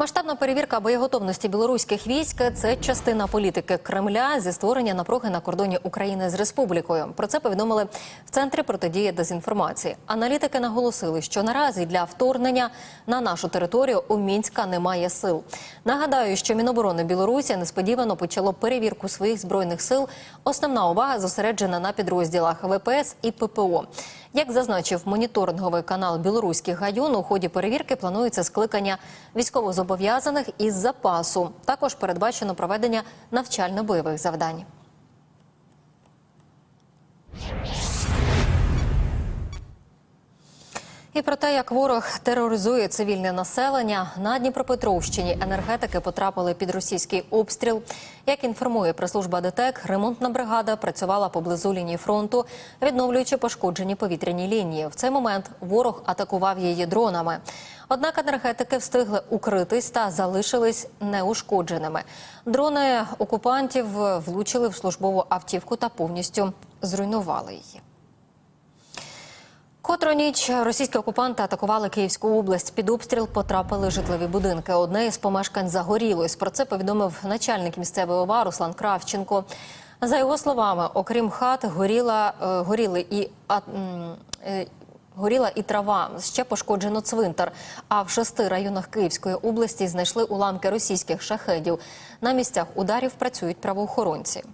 Масштабна перевірка боєготовності білоруських військ це частина політики Кремля зі створення напруги на кордоні України з республікою. Про це повідомили в центрі протидії дезінформації. Аналітики наголосили, що наразі для вторгнення на нашу територію у Мінська немає сил. Нагадаю, що Міноборони Білорусі несподівано почало перевірку своїх збройних сил. Основна увага зосереджена на підрозділах ВПС і ППО. Як зазначив моніторинговий канал Білоруських гаюн, у ході перевірки планується скликання військовозобов'язаних із запасу. Також передбачено проведення навчально-бойових завдань. І про те, як ворог тероризує цивільне населення на Дніпропетровщині енергетики потрапили під російський обстріл. Як інформує прес-служба ДТЕК, ремонтна бригада працювала поблизу лінії фронту, відновлюючи пошкоджені повітряні лінії. В цей момент ворог атакував її дронами. Однак енергетики встигли укритись та залишились неушкодженими. Дрони окупантів влучили в службову автівку та повністю зруйнували її. Котру ніч російські окупанти атакували Київську область. Під обстріл потрапили житлові будинки. Одне із помешкань загорілось. Про це повідомив начальник місцевої ОВА Руслан Кравченко. За його словами, окрім хат, горіла е, горіли і а, е, горіла і трава. Ще пошкоджено цвинтар. А в шести районах Київської області знайшли уламки російських шахедів. На місцях ударів працюють правоохоронці.